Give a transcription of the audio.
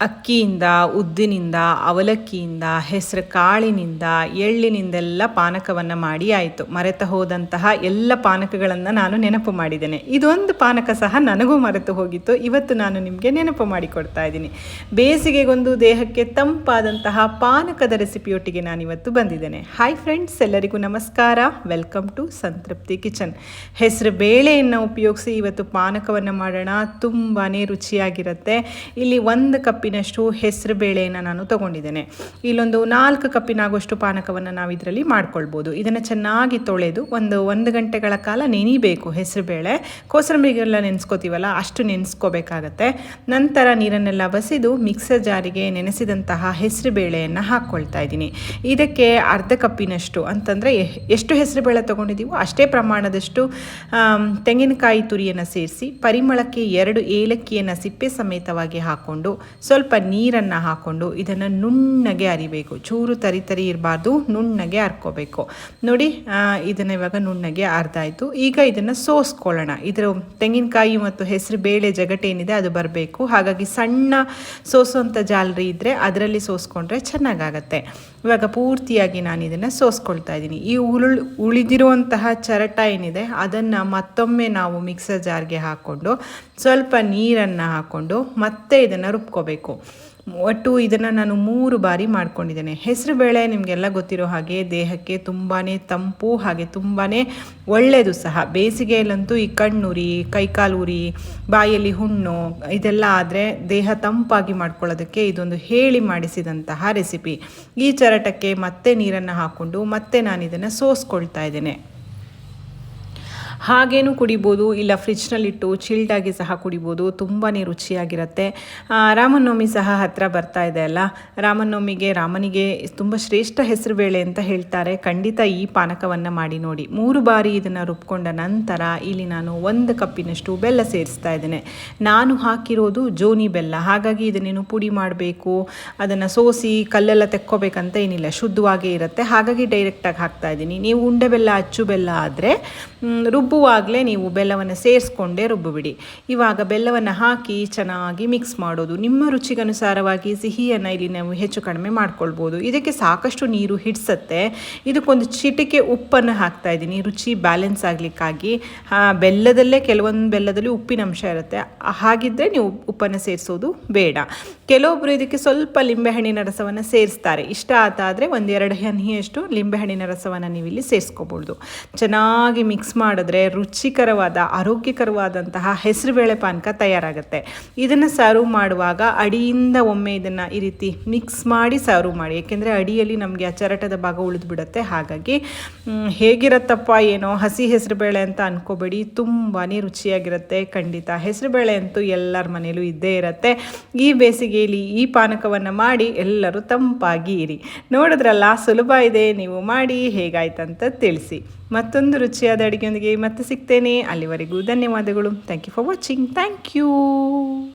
ಅಕ್ಕಿಯಿಂದ, ಉದ್ದಿನಿಂದ, ಅವಲಕ್ಕಿಯಿಂದ, ಹೆಸರು ಕಾಳಿನಿಂದ, ಎಳ್ಳಿನಿಂದೆಲ್ಲ ಪಾನಕವನ್ನು ಮಾಡಿ ಆಯಿತು. ಮರೆತ ಹೋದಂತಹ ಎಲ್ಲ ಪಾನಕಗಳನ್ನು ನಾನು ನೆನಪು ಮಾಡಿದ್ದೇನೆ. ಇದೊಂದು ಪಾನಕ ಸಹ ನನಗೂ ಮರೆತು ಹೋಗಿತ್ತು. ಇವತ್ತು ನಾನು ನಿಮಗೆ ನೆನಪು ಮಾಡಿಕೊಡ್ತಾ ಇದ್ದೀನಿ. ಬೇಸಿಗೆಗೊಂದು ದೇಹಕ್ಕೆ ತಂಪಾದಂತಹ ಪಾನಕದ ರೆಸಿಪಿಯೊಟ್ಟಿಗೆ ನಾನಿವತ್ತು ಬಂದಿದ್ದೇನೆ. ಹಾಯ್ ಫ್ರೆಂಡ್ಸ್ ಎಲ್ಲರಿಗೂ ನಮಸ್ಕಾರ. ವೆಲ್ಕಮ್ ಟು ಸಂತೃಪ್ತಿ ಕಿಚನ್ ಹೆಸರು ಬೇಳೆಯನ್ನು ಉಪಯೋಗಿಸಿ ಇವತ್ತು ಪಾನಕವನ್ನು ಮಾಡೋಣ. ತುಂಬಾ ರುಚಿಯಾಗಿರುತ್ತೆ. ಇಲ್ಲಿ ಒಂದು ಕಪ್ಪಿನಷ್ಟು ಹೆಸರು ಬೇಳೆಯನ್ನು ನಾನು ತಗೊಂಡಿದ್ದೇನೆ. ಇಲ್ಲೊಂದು ನಾಲ್ಕು ಕಪ್ಪಿನಾಗುವಷ್ಟು ಪಾನಕವನ್ನು ನಾವು ಇದರಲ್ಲಿ ಮಾಡ್ಕೊಳ್ಬೋದು. ಇದನ್ನು ಚೆನ್ನಾಗಿ ತೊಳೆದು ಒಂದು ಒಂದು ಗಂಟೆಗಳ ಕಾಲ ನೆನಿಬೇಕು ಹೆಸರುಬೇಳೆ ಕೋಸಂಬರಿಗೆಲ್ಲ ನೆನೆಸ್ಕೋತೀವಲ್ಲ, ಅಷ್ಟು ನೆನೆಸ್ಕೋಬೇಕಾಗತ್ತೆ. ನಂತರ ನೀರನ್ನೆಲ್ಲ ಬಸಿದು ಮಿಕ್ಸರ್ ಜಾರಿಗೆ ನೆನೆಸಿದಂತಹ ಹೆಸರು ಬೇಳೆಯನ್ನು ಹಾಕ್ಕೊಳ್ತಾ ಇದ್ದೀನಿ. ಇದಕ್ಕೆ ಅರ್ಧ ಕಪ್ಪಿನಷ್ಟು ಅಂತಂದರೆ ಎಷ್ಟು ಹೆಸರುಬೇಳೆ ತೊಗೊಂಡಿದ್ದೀವೋ ಅಷ್ಟೇ ಪ್ರಮಾಣದಷ್ಟು ತೆಂಗಿನಕಾಯಿ ತುರಿಯನ್ನು ಸೇರಿಸಿ, ಪರಿಮಳಕ್ಕೆ ಎರಡು ಏಲಕ್ಕಿಯನ್ನು ಸಿಪ್ಪೆ ಸಮೇತವಾಗಿ ಹಾಕ್ಕೊಂಡು ಸ್ವಲ್ಪ ನೀರನ್ನು ಹಾಕ್ಕೊಂಡು ಇದನ್ನು ನುಣ್ಣಗೆ ಅರಿಬೇಕು. ಚೂರು ತರಿ ತರಿ ಇರಬಾರ್ದು, ನುಣ್ಣಗೆ ಅರ್ಕೋಬೇಕು. ನೋಡಿ ಇದನ್ನು ಇವಾಗ ನುಣ್ಣಗೆ ಅರ್ದಾಯಿತು. ಈಗ ಇದನ್ನು ಸೋಸ್ಕೊಳ್ಳೋಣ. ಇದರ ತೆಂಗಿನಕಾಯಿ ಮತ್ತು ಹೆಸರು ಬೇಳೆ ಜಗಟೇನಿದೆ ಅದು ಬರಬೇಕು. ಹಾಗಾಗಿ ಸಣ್ಣ ಸೋಸುವಂಥ ಜಾಲರಿ ಇದ್ದರೆ ಅದರಲ್ಲಿ ಸೋಸ್ಕೊಂಡ್ರೆ ಚೆನ್ನಾಗಾಗತ್ತೆ. ಇವಾಗ ಪೂರ್ತಿಯಾಗಿ ನಾನು ಇದನ್ನು ಸೋಸ್ಕೊಳ್ತಾ ಇದ್ದೀನಿ. ಈ ಉರುಳ್ ಉಳಿದಿರುವಂತಹ ಚರಟ ಏನಿದೆ ಅದನ್ನು ಮತ್ತೊಮ್ಮೆ ನಾವು ಮಿಕ್ಸರ್ ಜಾರ್ಗೆ ಹಾಕ್ಕೊಂಡು ಸ್ವಲ್ಪ ನೀರನ್ನು ಹಾಕ್ಕೊಂಡು ಮತ್ತೆ ಇದನ್ನು ರುಬ್ಕೋಬೇಕು. ಒಟ್ಟು ಇದನ್ನು ನಾನು ಮೂರು ಬಾರಿ ಮಾಡ್ಕೊಂಡಿದ್ದೇನೆ. ಹೆಸರುಬೇಳೆ ನಿಮಗೆಲ್ಲ ಗೊತ್ತಿರೋ ಹಾಗೆ ದೇಹಕ್ಕೆ ತುಂಬಾ ತಂಪು ಹಾಗೆ ತುಂಬಾ ಒಳ್ಳೆಯದು ಸಹ. ಬೇಸಿಗೆಯಲ್ಲಂತೂ ಈ ಕಣ್ಣುರಿ ಕೈಕಾಲುರಿ ಬಾಯಲ್ಲಿ ಹುಣ್ಣು ಇದೆಲ್ಲ ಆದರೆ ದೇಹ ತಂಪಾಗಿ ಮಾಡ್ಕೊಳ್ಳೋದಕ್ಕೆ ಇದೊಂದು ಹೇಳಿ ಮಾಡಿಸಿದಂತಹ ರೆಸಿಪಿ. ಈ ಚರಟಕ್ಕೆ ಮತ್ತೆ ನೀರನ್ನು ಹಾಕ್ಕೊಂಡು ಮತ್ತೆ ನಾನು ಇದನ್ನು ಸೋಸ್ಕೊಳ್ತಾ ಇದ್ದೇನೆ. ಹಾಗೇನೂ ಕುಡಿಬೋದು, ಇಲ್ಲ ಫ್ರಿಜ್ನಲ್ಲಿಟ್ಟು ಚಿಲ್ಡಾಗಿ ಸಹ ಕುಡಿಬೋದು ತುಂಬಾ ರುಚಿಯಾಗಿರುತ್ತೆ. ರಾಮನವಮಿ ಸಹ ಹತ್ತಿರ ಬರ್ತಾ ಇದೆ ಅಲ್ಲ? ರಾಮನವಮಿಗೆ ರಾಮನಿಗೆ ತುಂಬ ಶ್ರೇಷ್ಠ ಹೆಸರುಬೇಳೆ ಅಂತ ಹೇಳ್ತಾರೆ. ಖಂಡಿತ ಈ ಪಾನಕವನ್ನು ಮಾಡಿ ನೋಡಿ. ಮೂರು ಬಾರಿ ಇದನ್ನು ರುಬ್ಕೊಂಡ ನಂತರ ಇಲ್ಲಿ ನಾನು ಒಂದು ಕಪ್ಪಿನಷ್ಟು ಬೆಲ್ಲ ಸೇರಿಸ್ತಾ ಇದ್ದೇನೆ. ನಾನು ಹಾಕಿರೋದು ಜೋನಿ ಬೆಲ್ಲ. ಹಾಗಾಗಿ ಇದನ್ನೇನು ಪುಡಿ ಮಾಡಬೇಕು, ಅದನ್ನು ಸೋಸಿ ಕಲ್ಲೆಲ್ಲ ತೆಕ್ಕೋಬೇಕಂತ ಏನಿಲ್ಲ. ಶುದ್ಧವಾಗೇ ಇರುತ್ತೆ. ಹಾಗಾಗಿ ಡೈರೆಕ್ಟಾಗಿ ಹಾಕ್ತಾ ಇದ್ದೀನಿ. ನೀವು ಉಂಡೆ ಬೆಲ್ಲ, ಅಚ್ಚು ಬೆಲ್ಲ ಆದರೆ ರುಬ್ಬುವಾಗಲೇ ನೀವು ಬೆಲ್ಲವನ್ನು ಸೇರಿಸ್ಕೊಂಡೇ ರುಬ್ಬಿಬಿಡಿ. ಇವಾಗ ಬೆಲ್ಲವನ್ನು ಹಾಕಿ ಚೆನ್ನಾಗಿ ಮಿಕ್ಸ್ ಮಾಡೋದು. ನಿಮ್ಮ ರುಚಿಗನುಸಾರವಾಗಿ ಸಿಹಿಯನ್ನು ಇಲ್ಲಿ ನಾವು ಹೆಚ್ಚು ಕಡಿಮೆ ಮಾಡ್ಕೊಳ್ಬೋದು. ಇದಕ್ಕೆ ಸಾಕಷ್ಟು ನೀರು ಹಿಡಿಸತ್ತೆ. ಇದಕ್ಕೊಂದು ಚಿಟಿಕೆ ಉಪ್ಪನ್ನು ಹಾಕ್ತಾ ಇದ್ದೀನಿ. ರುಚಿ ಬ್ಯಾಲೆನ್ಸ್ ಆಗಲಿಕ್ಕಾಗಿ. ಬೆಲ್ಲದಲ್ಲೇ, ಕೆಲವೊಂದು ಬೆಲ್ಲದಲ್ಲಿ ಉಪ್ಪಿನ ಅಂಶ ಇರುತ್ತೆ. ಹಾಗಿದ್ದರೆ ನೀವು ಉಪ್ಪನ್ನು ಸೇರಿಸೋದು ಬೇಡ. ಕೆಲವೊಬ್ಬರು ಇದಕ್ಕೆ ಸ್ವಲ್ಪ ಲಿಂಬೆಹಣ್ಣಿನ ರಸವನ್ನು ಸೇರಿಸ್ತಾರೆ. ಇಷ್ಟ ಆತಾದರೆ ಒಂದೆರಡು ಹನಿಯಷ್ಟು ಲಿಂಬೆಹಣ್ಣಿನ ರಸವನ್ನು ನೀವು ಇಲ್ಲಿ ಚೆನ್ನಾಗಿ ಮಿಕ್ಸ್ ಮಾಡಿದ್ರೆ ರುಚಿಕರವಾದ, ಆರೋಗ್ಯಕರವಾದಂತಹ ಹೆಸರುಬೇಳೆ ಪಾನಕ ತಯಾರಾಗುತ್ತೆ. ಇದನ್ನು ಸರ್ವ್ ಮಾಡುವಾಗ ಅಡಿಯಿಂದ ಒಮ್ಮೆ ಇದನ್ನು ಈ ರೀತಿ ಮಿಕ್ಸ್ ಮಾಡಿ ಸರ್ವ್ ಮಾಡಿ. ಏಕೆಂದರೆ ಅಡಿಯಲ್ಲಿ ನಮಗೆ ಆ ಚರಟದ ಭಾಗ ಉಳಿದು ಬಿಡುತ್ತೆ ಹಾಗಾಗಿ ಹೇಗಿರತ್ತಪ್ಪ ಏನೋ ಹಸಿ ಹೆಸರುಬೇಳೆ ಅಂತ ಅನ್ಕೋಬೇಡಿ. ತುಂಬಾ ರುಚಿಯಾಗಿರುತ್ತೆ. ಖಂಡಿತ ಹೆಸರುಬೇಳೆ ಅಂತೂ ಎಲ್ಲರ ಮನೇಲೂ ಇದ್ದೇ ಇರುತ್ತೆ. ಈ ಬೇಸಿಗೆಯಲ್ಲಿ ಈ ಪಾನಕವನ್ನು ಮಾಡಿ ಎಲ್ಲರೂ ತಂಪಾಗಿ ಇರಿ ನೋಡಿದ್ರಲ್ಲ, ಸುಲಭ ಇದೆ, ನೀವು ಮಾಡಿ, ಹೇಗಾಯ್ತಂತ ತಿಳಿಸಿ. ಮತ್ತೊಂದು ರುಚಿಯಾದ ಅಡುಗೆಯೊಂದಿಗೆ ಮತ್ತೆ ಸಿಗ್ತೇನೆ. ಅಲ್ಲಿವರೆಗೂ ಧನ್ಯವಾದಗಳು. Thank you for watching thank you